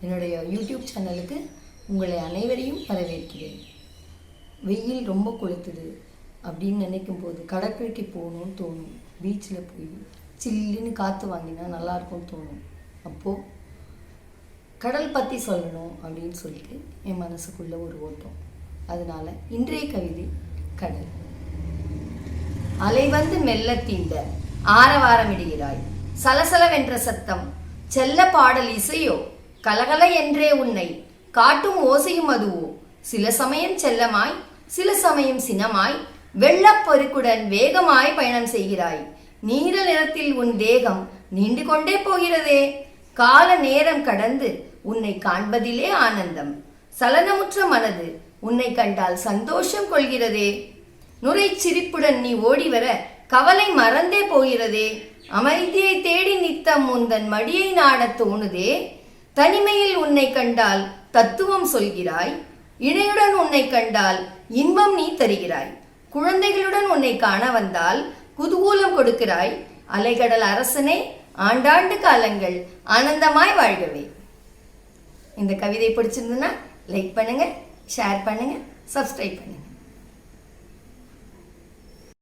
என்னுடைய யூடியூப் சேனலுக்கு உங்களை அனைவரையும் வரவேற்கிறேன். வெயில் ரொம்ப கொளுத்துது அப்படின்னு நினைக்கும் போது கடற்கரைக்கு போகணும்னு தோணும். பீச்சில் போய் சில்லுன்னு காற்று வாங்கினா நல்லாயிருக்கும்னு தோணும். அப்போது கடல் பற்றி சொல்லணும் அப்படின்னு சொல்லிட்டு என் மனசுக்குள்ளே ஒரு ஓட்டம். அதனால் இன்றைய கவிதை கடல். அலை வந்து மெல்ல தீண்ட ஆரவாரமிடுகிறாய். சலசலவென்ற சத்தம் செல்ல பாடல் இசையோ? கலகல என்றே உன்னை காட்டும் ஓசையும் அதுவோ. சில சமயம் செல்லமாய் சில சமயம் சினமாய் வெள்ளப்பெருக்குடன் வேகமாய் பயணம் செய்கிறாய். நீல நிறத்தில் உன் தேகம் நீண்டு கொண்டே போகிறதே. கால நேரம் கடந்து உன்னை காண்பதிலே ஆனந்தம். சலனமுற்ற மனது உன்னை கண்டால் சந்தோஷம் கொள்கிறதே. நுரை சிரிப்புடன் நீ ஓடி வர கவலை மறந்தே போகிறதே. அமைதியை தேடி நித்தம் உந்தன் மடியை நாடத் தோணுதே. தனிமையில் உன்னை கண்டால் தத்துவம் சொல்கிறாய். இணையுடன் உன்னை கண்டால் இன்பம் நீ தருகிறாய். குழந்தைகளுடன் உன்னை காண வந்தால் குதூகூலம் கொடுக்கிறாய். அலைகடல் அரசனே ஆண்டாண்டு காலங்கள் ஆனந்தமாய் வாழ்கவே. இந்த கவிதை பிடிச்சிருந்ததுன்னா லைக் பண்ணுங்க ஷேர் பண்ணுங்க சப்ஸ்கிரைப் பண்ணுங்க.